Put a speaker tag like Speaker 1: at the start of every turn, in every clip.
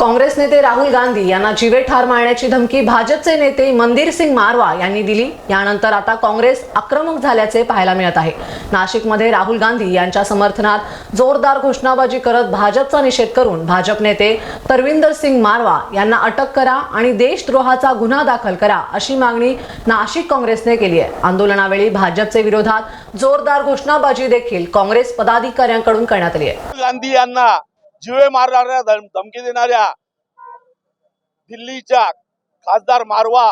Speaker 1: काँग्रेस नेते राहुल गांधी यांना जीवे ठार मारण्याची धमकी भाजपचे नेते मंदिर सिंग मारवा यांनी दिली. यानंतर आता काँग्रेस आक्रमक झाल्याचे पाहायला मिळत आहे. नाशिकमध्ये राहुल गांधी यांच्या समर्थनात जोरदार घोषणाबाजी करत भाजपचा निषेध करून भाजप नेते तरविंदर सिंग मारवा यांना अटक करा आणि देशद्रोहाचा गुन्हा दाखल करा अशी मागणी नाशिक काँग्रेसने केली आहे. आंदोलनावेळी भाजपचे विरोधात जोरदार घोषणाबाजी देखील काँग्रेस पदाधिकाऱ्यांकडून करण्यात आली आहे.
Speaker 2: गांधी यांना जीवे मारणाऱ्या धमकी देणाऱ्या दिल्लीच्या खासदार मारवा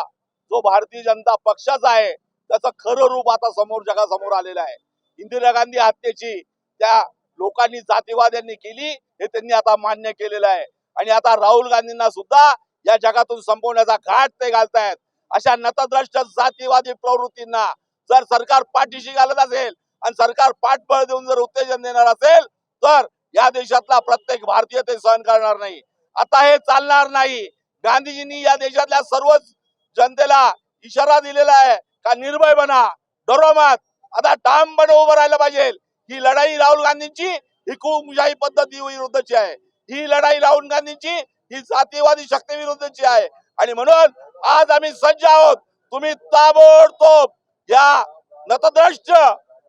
Speaker 2: जो भारतीय जनता पक्षाचा आहे त्याचं खरं रूप आता समोर जगासमोर आलेलं आहे. इंदिरा गांधी हत्येची त्या लोकांनी जातीवाद्यांनी केली हे त्यांनी आता मान्य केलेलं आहे. आणि आता राहुल गांधींना सुद्धा या जगातून संपवण्याचा घाट ते घालतायत. अशा नतद्रष्ट जातीवादी प्रवृत्तींना जर सरकार पाठीशी घालत असेल आणि सरकार पाठबळ देऊन जर उत्तेजन देणार असेल तर या देशातला प्रत्येक भारतीय ते सहन करणार नाही. आता हे चालणार नाही. गांधीजींनी या देशातल्या सर्वच जनतेला इशारा दिलेला आहे का निर्भय बना डरो मत. आता ठामपणे उभं राहिलं पाहिजे. ही लढाई राहुल गांधींची ही हुकुमशाही पद्धती विरुद्धची आहे. ही लढाई राहुल गांधींची ही जातीवादी शक्ती विरुद्धची आहे. आणि म्हणून आज आम्ही सज्ज आहोत. तुम्ही ताबडतोब या नतद्रष्ट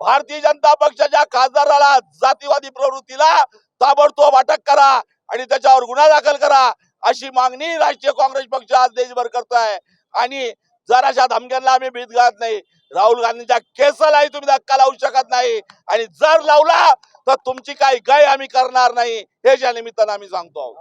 Speaker 2: भारतीय जनता पक्षाच्या खासदाराला जातीवादी प्रवृत्तीला ताबडतोब अटक करा आणि त्याच्यावर गुन्हा दाखल करा अशी मागणी राष्ट्रीय काँग्रेस पक्ष आज देशभर करतोय. आणि जराशा धमक्यांना आम्ही भीत घालत नाही. राहुल गांधींच्या केसालाही तुम्ही धक्का लावू शकत नाही. आणि जर लावला तर तुमची काही गय आम्ही करणार नाही. हे ज्या निमित्तानं आम्ही सांगतो